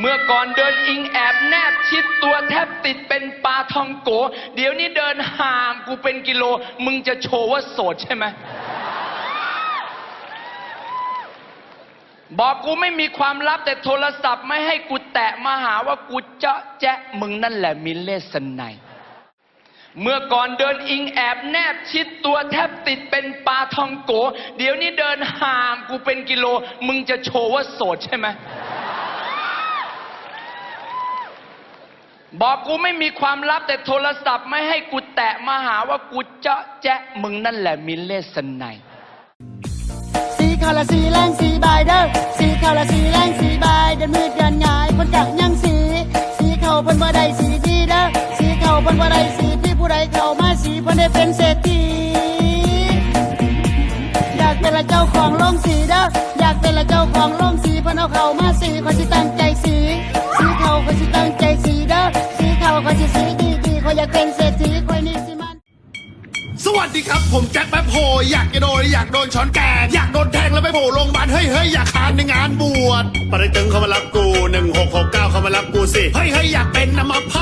เมื่อก่อนเดินอิงแอบแนบชิดตัวแทบติดเป็นปลาทองโก เดี๋ยวนี้เดินห่างกูเป็นกิโล มึงจะโชว์ว่าโสดใช่ไหม บอกกูไม่มีความลับแต่โทรศัพท์ไม่ให้กูแตะมาหาว่ากูเจาะแจ๊ะมึงนั่นแหละมิเลสไนยเมื่อก่อนเดินอิงแอบแนบชิดตัวแทบติดเป็นปลาทองโก เดี๋ยวนี้เดินห่างกูเป็นกิโล มึงจะโชว์ว่าโสดใช่ไหม บอกกูไม่มีความลับแต่โทรศัพท์ไม่ให้กูแตะมาหาว่ากูเจาะแจ๊ะมึงนั่นแหละมิเลสไนสีขาวละสีแรงสีบายเด้อสีขาวละสีแรงสีบายเดินมืดเดินงายคนกักยังสี สีเขาเพิ่นบ่ได้สีดีเด้อสีเขาเพิ่นบ่ได้สีที่ผู้ใดเข้ามาสีเพิ่นได้เป็นเศรษฐีอยากเป็นละเจ้าของโรงสีเด้ออยากเป็นละเจ้าของโรงสีเพิ่นเอาเข้ามาสีคนสิตั้ง ดีครับผมแจ็คแป๊บโฮอยากจะโดนอยากโดนช้อนแกงอยากโดนแทงแล้วไปโผล่โรงพยาบาลเฮ้ยเฮ้ยอยากคานในงานบวชปริตึงเขามารับกูหนึ่งหกหกเก้าเขามารับกูสิเฮ้ยเฮ้ยอยากเป็นนำมาพา